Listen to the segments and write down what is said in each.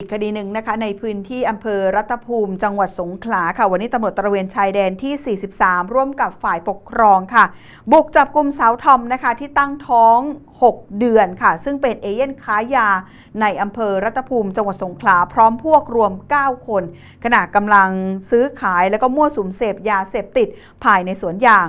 อีกคดีหนึ่งนะคะในพื้นที่อำเภอรัตภูมิ จังหวัดสงขลาค่ะ วันนี้ตำรวจตระเวนชายแดนที่ 43 ร่วมกับฝ่ายปกครองค่ะ บุกจับกลุ่มสาวทอมนะคะที่ตั้งท้อง 6 เดือนค่ะ ซึ่งเป็นเอเย่นค้ายาในอำเภอรัตภูมิ จังหวัดสงขลาพร้อมพวกรวม 9 คน ขณะกำลังซื้อขายแล้วก็มั่วสุมเสพยาเสพติดภายในสวนยาง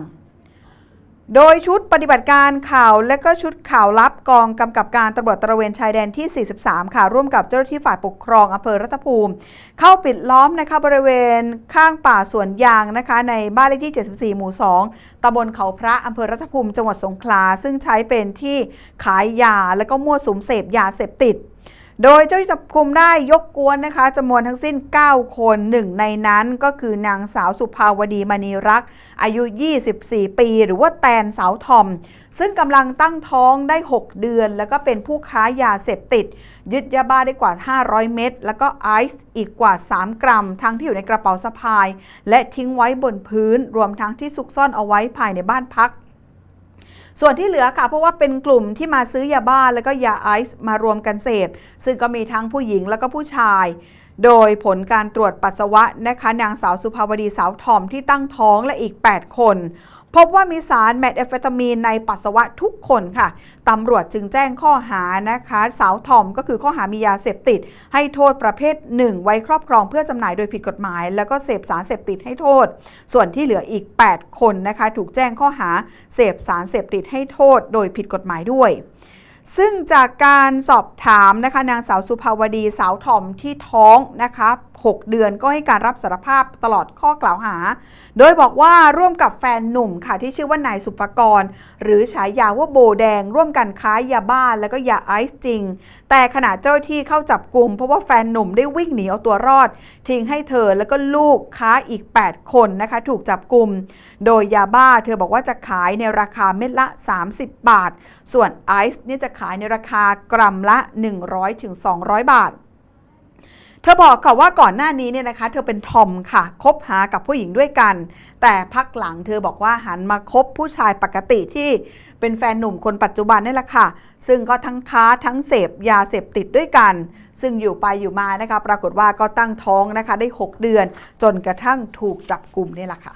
โดยชุดปฏิบัติการข่าวและก็ชุดข่าวลับกองกำกับการตำรวจตระเวนชายแดนที่ 43 ค่ะ ร่วมกับเจ้าหน้าที่ฝ่ายปกครองอำเภอรัตภูมิ เข้าปิดล้อมนะคะบริเวณข้างป่าสวนยางนะคะ ในบ้านเลขที่ 74 หมู่ 2ตำบลเขาพระอำเภอรัตภูมิจังหวัดสงขลาซึ่งใช้เป็นที่ขายยาและก็มั่วสุมเสพยาเสพติด โดยเจ้าจับกลุ่มได้ยกกวนนะคะจำนวนทั้งสิ้น 9 คนหนึ่งในนั้นก็คือนางสาวสุภาวดีมณีรัก อายุ 24 ปี หรือว่าแตนสาวทอม ซึ่งกำลังตั้งท้องได้ 6 เดือน แล้วก็เป็นผู้ค้ายาเสพติด ยึดยาบ้าได้กว่า 500 เม็ดแล้วก็ไอซ์อีกกว่า 3 กรัม ทั้งที่อยู่ในกระเป๋าสะพาย และทิ้งไว้บนพื้นรวมทั้งที่ซุกซ่อนเอาไว้ภายในบ้านพัก ส่วนที่เหลือค่ะ เพราะว่าเป็นกลุ่มที่มาซื้อยาบ้าแล้วก็ยาไอซ์มารวมกันเสพ ซึ่งก็มีทั้งผู้หญิงแล้วก็ผู้ชาย โดยผลการตรวจปัสสาวะนะคะนางสาวสุภาวดีสาวทอมที่ตั้งท้องและอีก 8 คน พบว่ามีสารแมทแอมเฟตามีนในปัสสาวะทุกคนค่ะตำรวจจึงแจ้งข้อหานะคะสาวทอมก็คือข้อหามียาเสพติด ให้โทษประเภท 1 ไว้ครอบครองเพื่อจำหน่ายโดยผิดกฎหมาย แล้วก็เสพสารเสพติดให้โทษ ส่วนที่เหลืออีก 8 คนนะคะถูกแจ้งข้อหาเสพสารเสพติดให้โทษ โดยผิดกฎหมายด้วย ซึ่งจากการสอบถามนะคะนางสาวสุภาวดีสาวถ่อมที่ท้องนะคะ 6 เดือนก็ให้การรับสารภาพตลอดข้อกล่าวหา โดยบอกว่าร่วมกับแฟนหนุ่มค่ะที่ชื่อว่านายสุภกร หรือฉายาว่าโบแดง ร่วมกันค้ายาบ้าแล้วก็ยาไอซ์จริง แต่ขณะเจ้าหน้าที่เข้าจับกลุ่มเพราะว่าแฟนหนุ่มได้วิ่งหนีเอาตัวรอด ทิ้งให้เธอแล้วก็ลูกค้าอีก 8 คนนะคะถูกจับกลุ่ม โดยยาบ้าเธอบอกว่าจะขายในราคาเม็ดละ 30 บาท ส่วนไอซ์เนี่ยจะขายในราคากรัมละ 100-200 บาท เธอบอกค่ะว่าก่อนหน้านี้เนี่ยนะคะ เธอเป็นทอมค่ะ คบหากับผู้หญิงด้วยกัน แต่พักหลังเธอบอกว่าหันมาคบผู้ชายปกติที่เป็นแฟนหนุ่มคนปัจจุบันนี่แหละค่ะ ซึ่งก็ทั้งค้าทั้งเสพยาเสพติดด้วยกัน ซึ่งอยู่ไปอยู่มานะคะ ปรากฏว่าก็ตั้งท้องนะคะได้ 6 เดือน จนกระทั่งถูกจับกลุ่มนี่แหละค่ะ